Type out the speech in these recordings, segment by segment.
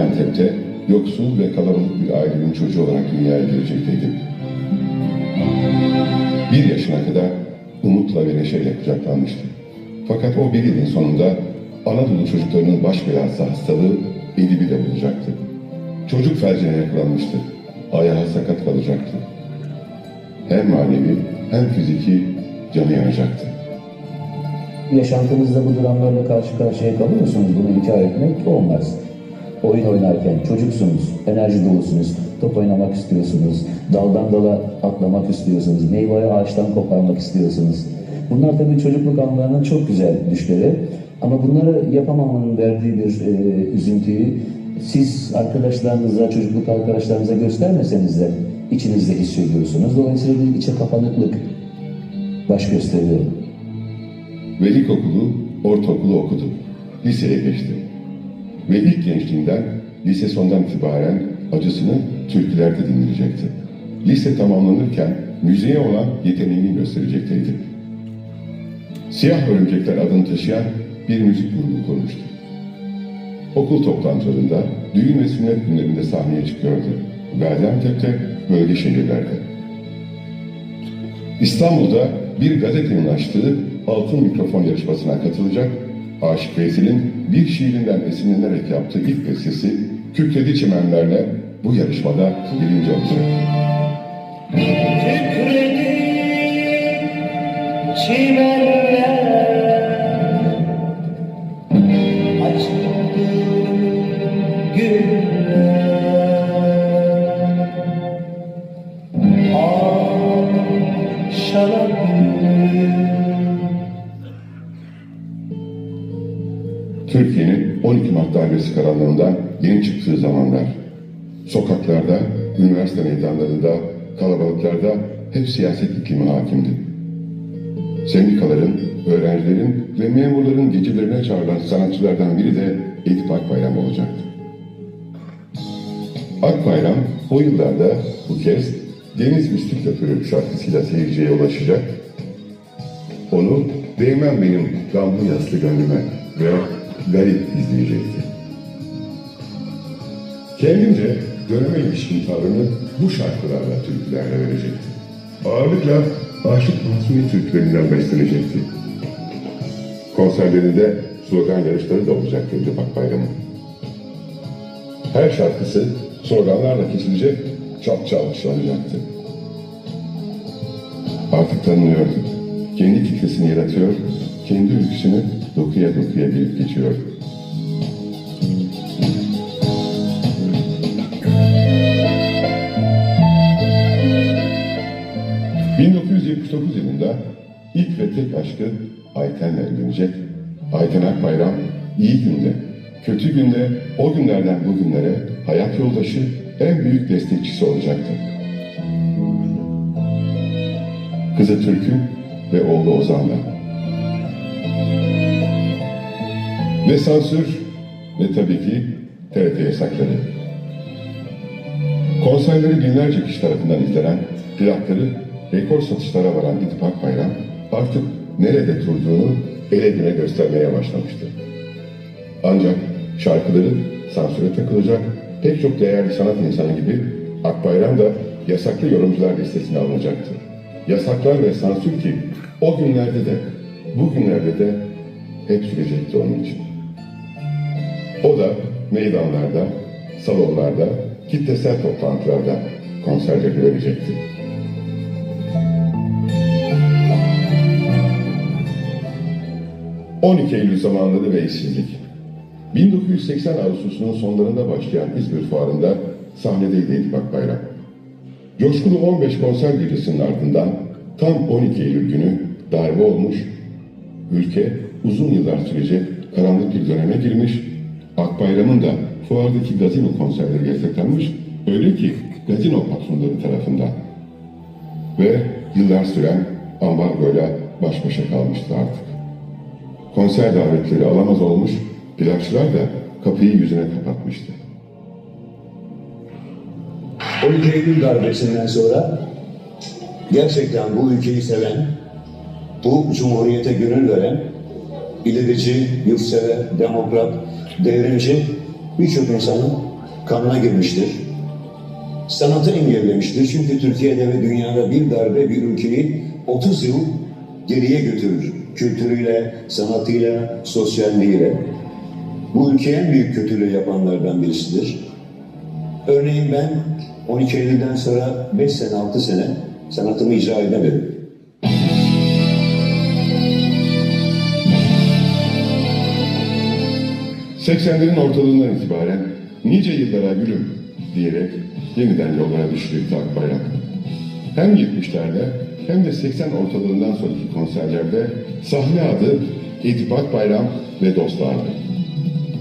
Antep'te yoksul ve kalabalık bir ailenin çocuğu olarak dünyaya gelecekteydi. Bir yaşına kadar umutla ve neşeyle kucaklanmıştı. Fakat o bir yılın sonunda Anadolu çocuklarının baş belası hastalığı Edip'i de bulacaktı. Çocuk felcine yakalanmıştı. Ayağı sakat kalacaktı. Hem manevi hem fiziki canı yanacaktı. Yaşantınızda bu dramlarla karşı karşıya kalıyorsunuz. Bunu inkar etmek olmaz. Oyun oynarken çocuksunuz, enerji dolusunuz, top oynamak istiyorsunuz, daldan dala atlamak istiyorsunuz, meyveyi ağaçtan koparmak istiyorsunuz. Bunlar tabii çocukluk anlarının çok güzel düşleri. Ama bunları yapamamanın verdiği bir e, üzüntüyü siz arkadaşlarınıza, çocukluk arkadaşlarınıza göstermeseniz de içinizde hissediyorsunuz. Dolayısıyla bir içe kapanıklık baş gösteriyor. Ve ilkokulu, ortaokulu okudu. Liseye geçti. Ve ilk gençliğinden lise sondan itibaren acısını türkülerde dinleyecekti. Lise tamamlanırken müziğe olan yeteneğini gösterecekteydi. Siyah Örümcekler adını taşıyan bir müzik grubu kurmuştu. Okul toplantılarında, düğün ve sünnet günlerinde sahneye çıkıyordu. Gaziantep'te, bölge şehirlerde. İstanbul'da bir gazetenin açtığı altın mikrofon yarışmasına katılacak, Aşık Veysel'in bir şiirinden esinlenerek yaptığı ilk bestesi Kükredi Çimenlerle bu yarışmada birinci olacak. Kükredi çimenler hep siyaset iklimi hakimdi. Sendikaların, öğrencilerin ve memurların gecelerine çağrılan sanatçılardan biri de Edip Akbayram olacaktı. Akbayram o yıllarda bu kez Deniz Üstlük Köprü şarkısıyla seyirciye ulaşacak. Onu Değmem Benim Gamlı Yaslı Gönlüme ve Garip izleyecekti. Kendince döneme ilişkin tavrını bu şarkılarla, türkülerle verecekti. Ağırlıkla Aşık Mahsuni türkülerinden beslenecekti. Konserlerinde slogan yarışları da olacaktı Edip Akbayram'ın. Her şarkısı sloganlarla kesilecek, çapça alkışlanacaktı. Artık tanınıyordu. Kendi kitlesini yaratıyor, kendi ülküsünü dokuya dokuya gelip geçiyor. İlk ve tek aşkı Ayten'le evlenecek. Ayten Akbayram iyi günde, kötü günde, o günlerden bugünlere hayat yoldaşı, en büyük destekçisi olacaktı. Kızı Türk'ü ve oğlu Ozan'la. Ve sansür ve tabii ki TRT yasakları. Konserleri binlerce kişi tarafından izlenen, plakları rekor satışlara varan İdip Akbayram artık nerede durduğunu ele güne göstermeye başlamıştı. Ancak şarkıları sansüre takılacak pek çok değerli sanat insanı gibi Akbayram da yasaklı yorumcular listesine alınacaktı. Yasaklar ve sansür ki o günlerde de bugünlerde de hep sürecekti onun için. O da meydanlarda, salonlarda, kitlesel toplantılarda konserleri verecekti. ...12 Eylül zamanları ve işsizlik. 1980 Ağustos'unun sonlarında başlayan İzmir Fuarı'nda sahnedeydi Edip Akbayram. Coşkulu 15 konser gecesinin ardından tam 12 Eylül günü darbe olmuş, ülke uzun yıllar sürecek karanlık bir döneme girmiş, Akbayram'ın da fuardaki gazino konserleri yasaklanmış, öyle ki gazino patronları tarafından. Ve yıllar süren ambargoyla baş başa kalmıştı artık. Konser davetleri alamaz olmuş, plakçılar da kapıyı yüzüne kapatmıştı. 12 Eylül darbesinden sonra gerçekten bu ülkeyi seven, bu cumhuriyete gönül veren, ilerici, yurtsever, demokrat, devrimci birçok insanın kanına girmiştir. Sanatı engellemiştir. Çünkü Türkiye'de ve dünyada bir darbe bir ülkeyi 30 yıl geriye götürür. Kültürüyle, sanatıyla, sosyalliğiyle. Bu ülkeye en büyük kötülüğü yapanlardan birisidir. Örneğin ben 12 Eylül'den sonra 5 sene, 6 sene sanatımı icra edemedim. ...80'lerin ortalığından itibaren nice yıllara gülüm diyerek yeniden yollara düştü Akbayrak. Hem 70'lerde hem de 80 ortalığından sonraki konserlerde sahne adı Edip Akbayram ve dostlardı.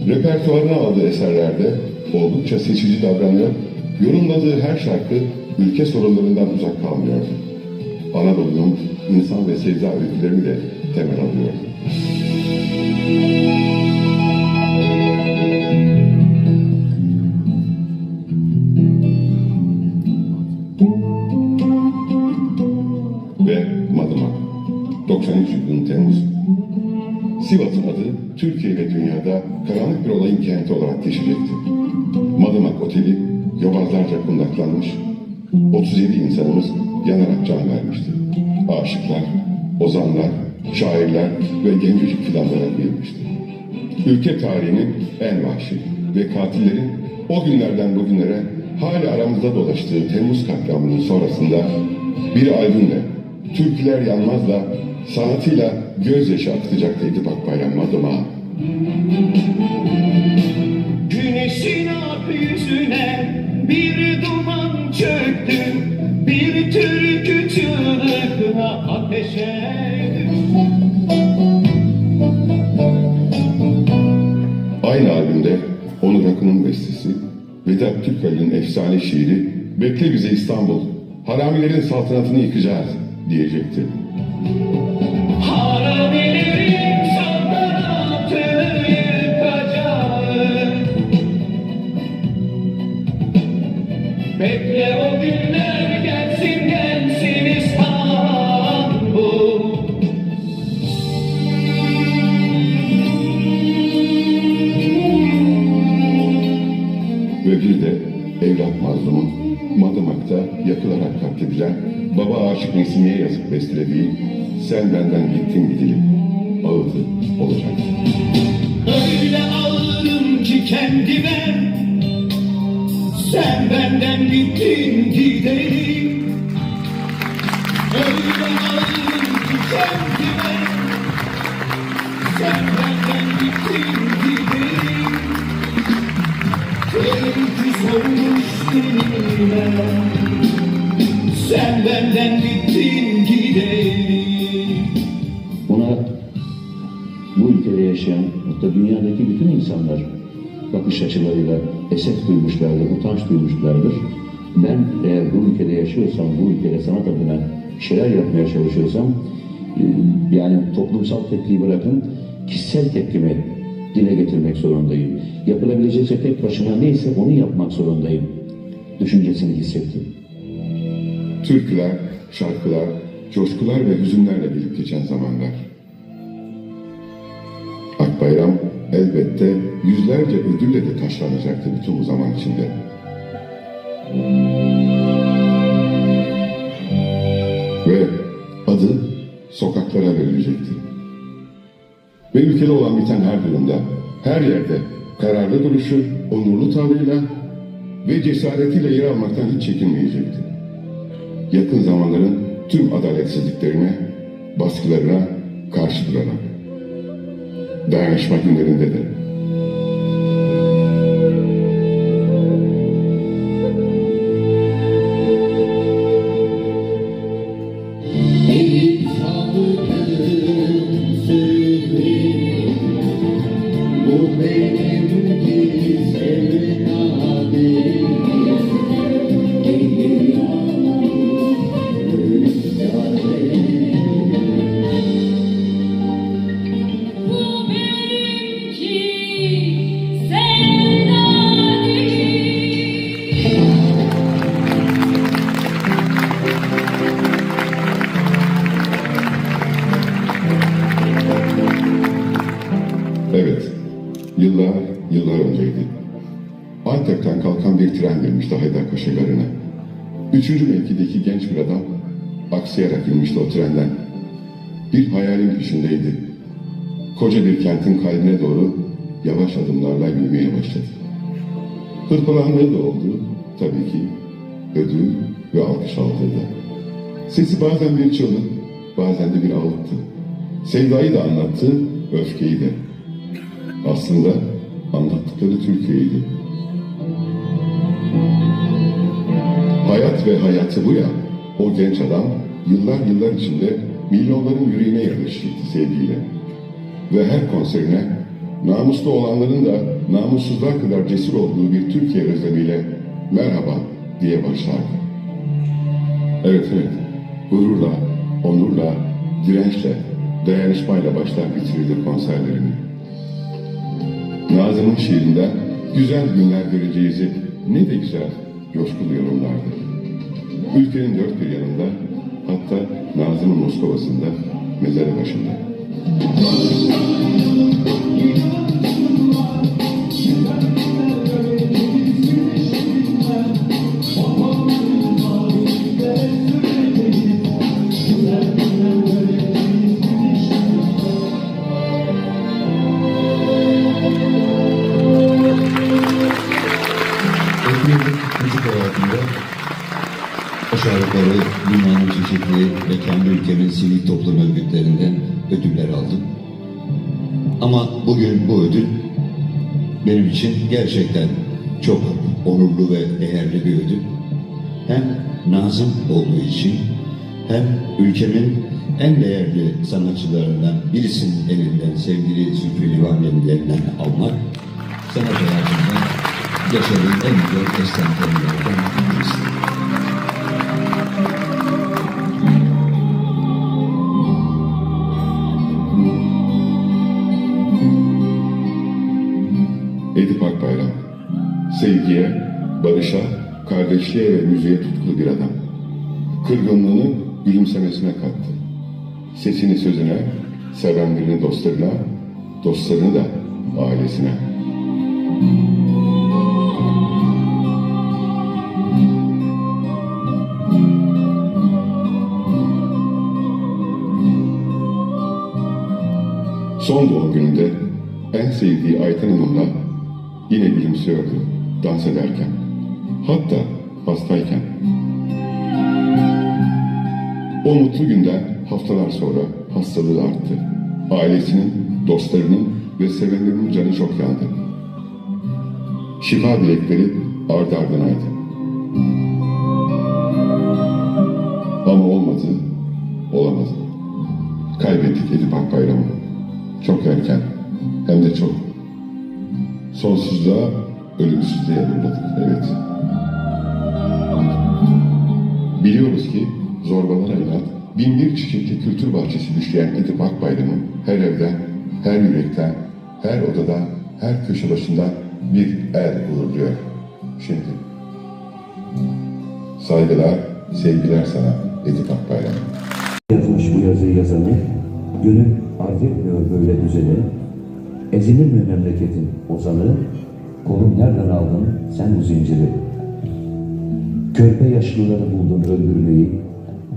Repertuarına aldığı eserlerde oldukça seçici davranıyor, yorumladığı her şarkı ülke sorunlarından uzak kalmıyordu. Anadolu'nun insan ve sevda öykülerini de temel alıyor. 93 yılının Temmuz. Sivas'ın adı Türkiye ve dünyada karanlık bir olayın kenti olarak geçecekti. Madımak Oteli yobazlarca kundaklanmış, 37 insanımız yanarak can vermişti. Aşıklar, ozanlar, şairler ve gencecik fidanlara kıyılmıştı. Ülke tarihinin en vahşi ve katillerin o günlerden bugünlere hala aramızda dolaştığı Temmuz katliamının sonrasında bir albümle, Türküler Yanmaz'la, sanatıyla gözyaşı akıtacaktı Edip Akbayram Madımağa. Güneşin ak yüzüne bir duman çöktü Bir türkü çığlıkla ateşe Aynı albümde Onur Akın'ın bestesi, Vedat Türkali'nin efsane şiiri Bekle bize İstanbul, haramilerin saltanatını yıkacağız diyecekti. Kendime. Sen benden gittin gidelim. Öyle ağırım ki kendime. Sen benden gittin gidelim. Öykü solmuş tenime Sen benden gittin gidelim. Buna bu ülkede yaşayan, hatta dünyadaki bütün insanlar bakış açılarıyla esef duymuşlardır, utanç duymuşlardır. Ben eğer bu ülkede yaşıyorsam, bu ülkede sanat adına şeyler yapmaya çalışıyorsam, e, yani toplumsal tepkiyi bırakın, kişisel tepkimi dile getirmek zorundayım. Yapılabilecek şey tek başına neyse onu yapmak zorundayım. Düşüncesini hissettim. Türküler, şarkılar, coşkular ve hüzünlerle gelip geçen zamanlar. Akbayram elbette yüzlerce ödülle de taşlanacaktı bütün bu zaman içinde. Ve adı sokaklara verilecekti. Ve ülkede olan biten her durumda, her yerde kararlı duruşu, onurlu tavrıyla ve cesaretiyle yer almaktan hiç çekinmeyecekti yakın zamanların tüm adaletsizliklerine, baskılarına karşı durarak. Dayanışma günlerinde de. Evet, yıllar, yıllar önceydi. Antep'ten kalkan bir tren girmişti Haydar Koşularına. Üçüncü mevkideki genç bir adam aksayarak inmişti o trenden. Bir hayalin peşindeydi. Koca bir kentin kalbine doğru yavaş adımlarla yürümeye başladı. Hırpalandığı da oldu, tabii ki ödül ve alkış aldığı. Sesi bazen bir çığlık, bazen de bir ağıttı. Sevdayı da anlattı, öfkeyi de. Aslında anlattıkları Türkiye'ydi. Hayat ve hayatı bu ya, o genç adam yıllar yıllar içinde milyonların yüreğine yerleştirdi sevgiyle. Ve her konserine namuslu olanların da namussuzlar kadar cesur olduğu bir Türkiye özlemiyle merhaba diye başlardı. Evet evet, gururla, onurla, dirençle, dayanışmayla başlar bitirirdi konserlerini. Nazım'ın şiirinde güzel günler göreceğizi ne de güzel, coşkulu yorumlardı. Ülkenin dört bir yanında, hatta Nazım'ın Moskova'sında, mezarı başında. Ve kendi ülkemin sivil toplum örgütlerinden ödüller aldım. Ama bugün bu ödül benim için gerçekten çok onurlu ve değerli bir ödül. Hem Nazım olduğu için hem ülkemin en değerli sanatçılarından birisinin elinden sevgili Zülfü Livaneli'nin elinden almak sanat hayatında yaşadığım en güzel estentemlerden birisi. Sevgiye, barışa, kardeşliğe ve müziğe tutkulu bir adam. Kırgınlığını gülümsemesine kattı. Sesini sözüne, sevenlerini dostlarına, dostlarını da ailesine. Son doğum gününde en sevdiği Ayten Hanım'la yine gülümsüyordu dans ederken. Hatta hastayken. O mutlu günden haftalar sonra hastalığı arttı. Ailesinin, dostlarının ve sevenlerinin canı çok yandı. Şifa dilekleri ardı ardınaydı. Ama olmadı, olamadı. Kaybettik Edip Akbayram'ı. Çok erken, hem de çok. Sonsuzluğa, ölümsüzlüğe yolladık, evet. Biliyoruz ki zorbalara inat, bin bir çiçekli kültür bahçesi düşleyen Edip Akbayram'ın her evden, her yürekten, her odada, her köşe başında bir el uğurluyor. Şimdi. Saygılar, sevgiler sana Edip Akbayram. Yazmış bu yazıyı yazanı, gönül arz etmiyor böyle düzeni. Ezilir mi memleketin ozanı, kolum nereden aldın sen bu zinciri? Körpe yaşlıları buldun öldürmeyi,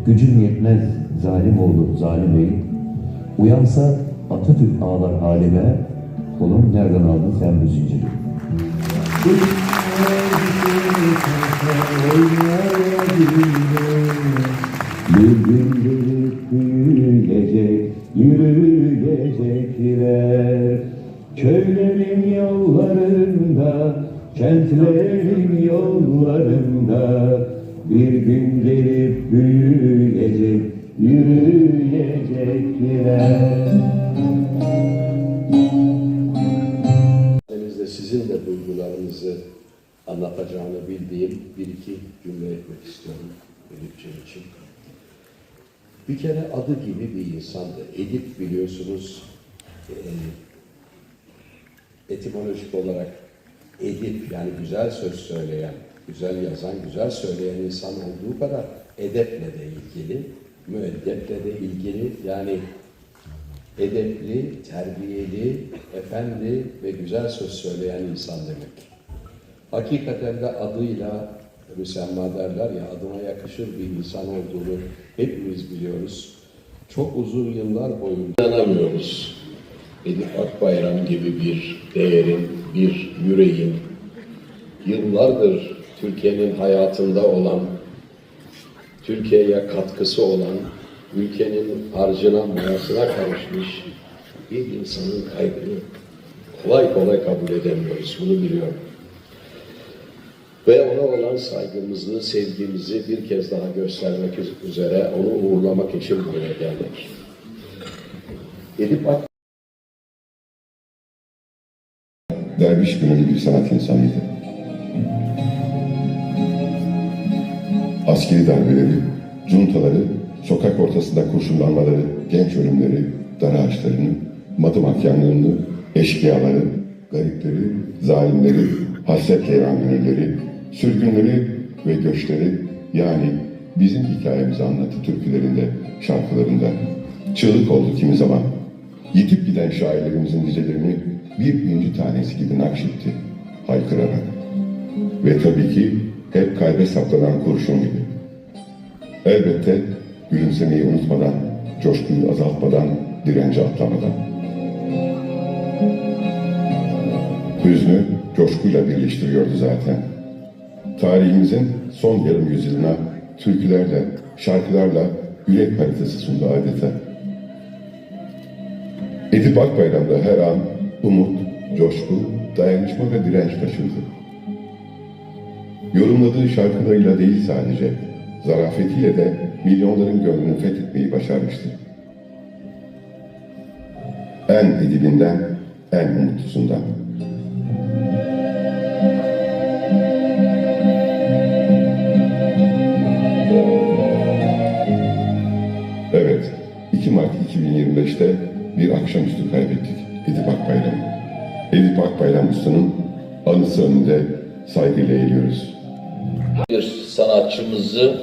gücün yetmez zalim oldu zalim bey. Uyansa Atatürk ağlar halime, kolum nereden aldın sen bu zinciri? Bir gün gelip büyüyecek, yürüyecekler. Köylerin yollarında, kentlerin yollarında. Bir gün gelip büyüyecek, yürüyecekler. Sizin de duygularınızı anlatacağını bildiğim bir iki cümle etmek istiyorum Edipçe için. Bir kere adı gibi bir insandı. Edip biliyorsunuz e, etimolojik olarak edip yani güzel söz söyleyen, güzel yazan, güzel söyleyen insan olduğu kadar edeple de ilgili, müeddeple de ilgili yani edepli, terbiyeli, efendi ve güzel söz söyleyen insan demek. hakikaten de adıyla müsemma derler ya adına yakışır bir insan olduğunu hepimiz biliyoruz. Çok uzun yıllar boyunca inanamıyoruz. Edip Akbayram gibi bir değerin, bir yüreğin, yıllardır Türkiye'nin hayatında olan, Türkiye'ye katkısı olan, ülkenin harcına, mayasına karışmış bir insanın kaybını kolay kolay kabul edemiyoruz. Bunu biliyorum. Ve ona olan saygımızı, sevgimizi bir kez daha göstermek üzere onu uğurlamak için buraya geldik. Edip Ak derviş gönüllü bir sanat insanıydı. Askeri darbeleri, cuntaları, sokak ortasında kurşunlanmaları, genç ölümleri, dar ağaçlarını, madımakyanlığını, eşkıyaları, garipleri, zalimleri, yanan gönülleri, sürgünleri ve göçleri yani bizim hikayemizi anlattı türkülerinde, şarkılarında. Çığlık oldu kimi zaman. Yitip giden şairlerimizin dizelerini bir inci tanesi gibi nakşetti, haykırarak. Ve tabii ki hep kalbe saplanan kurşun gibi. Elbette gülümsemeyi unutmadan, coşkuyu azaltmadan, direnci atlamadan. Hüznü coşkuyla birleştiriyordu zaten. Tarihimizin son yarım yüzyılına türkülerle, şarkılarla yürek haritası sundu adeta. Edip Akbayram'da her an umut, coşku, dayanışma ve direnç taşırdı. Yorumladığı şarkılarıyla değil sadece, zarafetiyle de milyonların gönlünü fethetmeyi başarmıştı. En edibinden, en umutlusundan. Evet, 2 Mart 2025'te bir akşamüstü kaybettik Edip Akbayram. Edip Akbayram Usta'nın anısı önünde saygıyla eğiliyoruz. bir sanatçımızı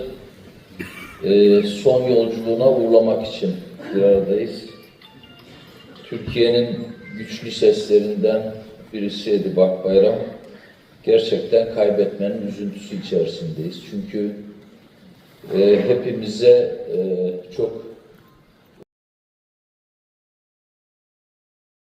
e, son yolculuğuna uğurlamak için bir aradayız. Türkiye'nin güçlü seslerinden birisi Edip Akbayram. Gerçekten kaybetmenin üzüntüsü içerisindeyiz. Çünkü e, hepimize e, çok